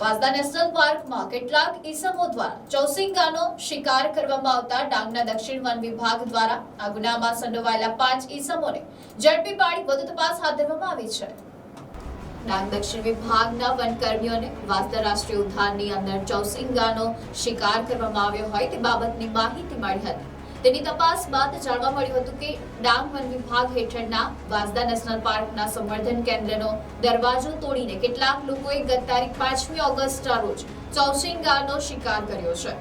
Vansda national પાર્કમાં કેટલાક ઈસમો દ્વારા ચૌસિંગાનો શિકાર કરવામાં આવતા ડાંગના દક્ષિણ વન વિભાગ દ્વારા આ ગુનામાં સંડોવાયેલા પાંચ ઈસમોને ઝડપી પાડી વધુ તપાસ હાથ ધરવામાં આવી છે. ડાંગ દક્ષિણ વિભાગના વનકર્મીઓને વાસદા રાષ્ટ્રીય ઉદ્યાનની અંદર ચૌસિંગાનો શિકાર કરવામાં આવ્યો હોય તે બાબતની માહિતી મળી હતી. તેની તપાસ બાદ જાણવા મળ્યું હતું કે ડાંગ વન વિભાગ હેઠળના વાંસદા નેશનલ પાર્કના સંવર્ધન કેન્દ્રનો દરવાજો તોડીને કેટલાક લોકોએ ગત તારીખ પાંચમી ઓગસ્ટના રોજ ચૌસિંગાનો શિકાર કર્યો છે.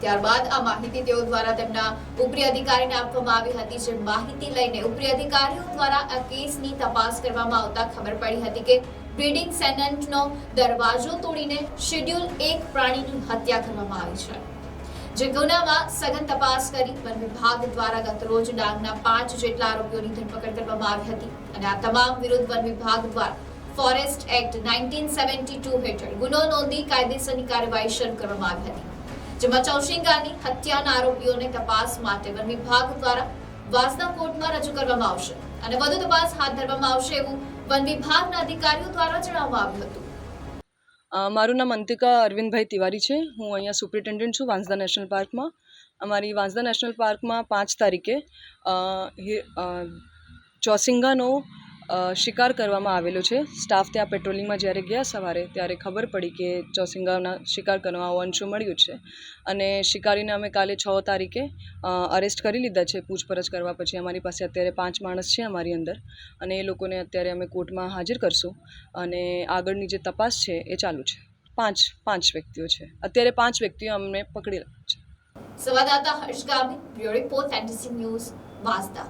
ત્યારબાદ આ માહિતી તેઓ દ્વારા તેમના ઉપરી અધિકારીને આપવામાં આવી હતી, જે માહિતી લઈને ઉપરી અધિકારીઓ દ્વારા આ કેસની તપાસ કરવામાં આવતા ખબર પડી હતી કે બ્રીડિંગ સેનન્ટનો દરવાજો તોડીને શેડ્યુલ એક પ્રાણીની હત્યા કરવામાં આવી છે. જે ગુનામાં સઘન તપાસ કરી વન વિભાગ દ્વારા ગત રોજ ડાંગના પાંચ જેટલા આરોપીઓની ધરપકડ કરવામાં આવી હતી. અને આ તમામ વિરુદ્ધ વન વિભાગ દ્વારા forest act nineteen seventy two હેઠળ ગુનો નોંધી કાયદેસરની કાર્યવાહી શરૂ કરવામાં આવી હતી. જેમાં ચૌશિંગાની હત્યાના આરોપીઓને તપાસ માટે વન વિભાગ દ્વારા વાસના કોર્ટમાં રજૂ કરવામાં આવશે. અને વધુ તપાસ હાથ ધરવામાં આવશે એવું વન વિભાગના અધિકારીઓ દ્વારા જણાવવામાં આવ્યું હતું. મારું નામ અંતિકા અરવિંદભાઈ તિવારી છે. હું અહીંયા સુપ્રિન્ટેન્ડન્ટ છું વાંસદા નેશનલ પાર્કમાં. અમારી વાંસદા નેશનલ પાર્કમાં પાંચ તારીખે ચોસિંગાનો શિકાર કરવામાં આવેલો છે. સ્ટાફ ત્યાં પેટ્રોલિંગમાં જ્યારે ગયા સવારે, ત્યારે ખબર પડી કે ચોસિંગાના શિકાર કરવા હોવાનું મળ્યું છે અને શિકારીને અમે કાલે છ તારીખે અરેસ્ટ કરી લીધા છે. પૂછપરછ કરવા પછી અમારી પાસે અત્યારે પાંચ માણસ છે અમારી અંદર અને એ લોકોને અત્યારે અમે કોર્ટમાં હાજર કરશું અને આગળની જે તપાસ છે એ ચાલુ છે. પાંચ પાંચ વ્યક્તિઓ છે. અત્યારે પાંચ વ્યક્તિઓ અમને પકડી રહ્યા છે. સંવાદદાતા Harsh Gami report, NDC news, Vansda.